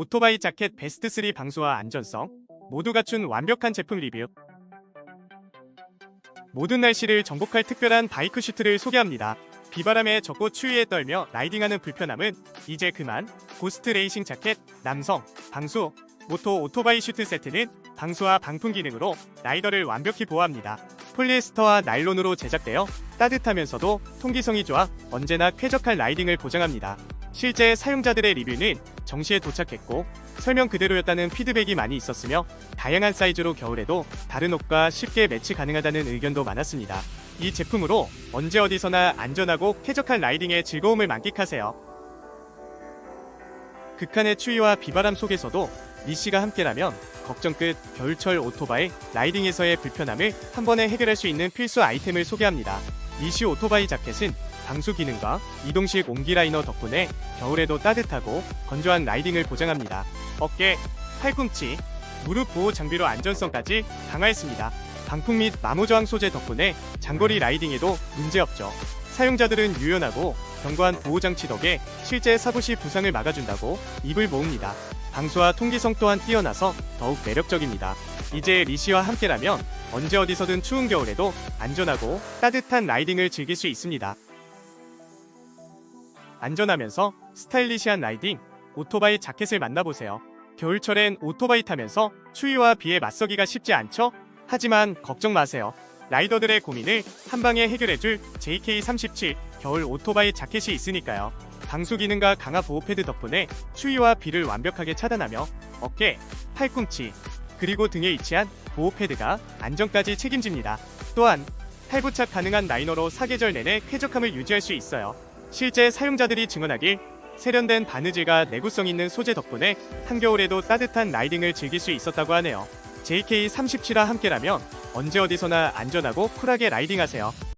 오토바이 자켓 베스트 3 방수와 안전성 모두 갖춘 완벽한 제품 리뷰. 모든 날씨를 정복할 특별한 바이크 슈트를 소개합니다. 비바람에 젖고 추위에 떨며 라이딩하는 불편함은 이제 그만. 고스트 레이싱 자켓, 남성, 방수, 모토 오토바이 슈트 세트는 방수와 방풍 기능으로 라이더를 완벽히 보호합니다. 폴리에스터와 나일론으로 제작되어 따뜻하면서도 통기성이 좋아 언제나 쾌적한 라이딩을 보장합니다. 실제 사용자들의 리뷰는 정시에 도착했고 설명 그대로였다는 피드백이 많이 있었으며 다양한 사이즈로 겨울에도 다른 옷과 쉽게 매치 가능하다는 의견도 많았습니다. 이 제품으로 언제 어디서나 안전하고 쾌적한 라이딩의 즐거움을 만끽하세요. 극한의 추위와 비바람 속에서도 리씨가 함께라면 걱정 끝 겨울철 오토바이 라이딩에서의 불편함을 한 번에 해결할 수 있는 필수 아이템을 소개합니다. 리씨 오토바이 자켓은 방수 기능과 이동식 옹기 라이너 덕분에 겨울에도 따뜻하고 건조한 라이딩을 보장합니다. 어깨, 팔꿈치, 무릎 보호 장비로 안전성까지 강화했습니다. 방풍 및 마모 저항 소재 덕분에 장거리 라이딩에도 문제없죠. 사용자들은 유연하고 견고한 보호 장치 덕에 실제 사고 시 부상을 막아준다고 입을 모읍니다. 방수와 통기성 또한 뛰어나서 더욱 매력적입니다. 이제 리시와 함께라면 언제 어디서든 추운 겨울에도 안전하고 따뜻한 라이딩을 즐길 수 있습니다. 안전하면서 스타일리시한 라이딩, 오토바이 자켓을 만나보세요. 겨울철엔 오토바이 타면서 추위와 비에 맞서기가 쉽지 않죠? 하지만 걱정 마세요. 라이더들의 고민을 한 방에 해결해줄 JK37 겨울 오토바이 자켓이 있으니까요. 방수 기능과 강화 보호 패드 덕분에 추위와 비를 완벽하게 차단하며 어깨, 팔꿈치, 그리고 등에 위치한 보호 패드가 안전까지 책임집니다. 또한 탈부착 가능한 라이너로 사계절 내내 쾌적함을 유지할 수 있어요. 실제 사용자들이 증언하길 세련된 바느질과 내구성 있는 소재 덕분에 한겨울에도 따뜻한 라이딩을 즐길 수 있었다고 하네요. JK37와 함께라면 언제 어디서나 안전하고 쿨하게 라이딩하세요.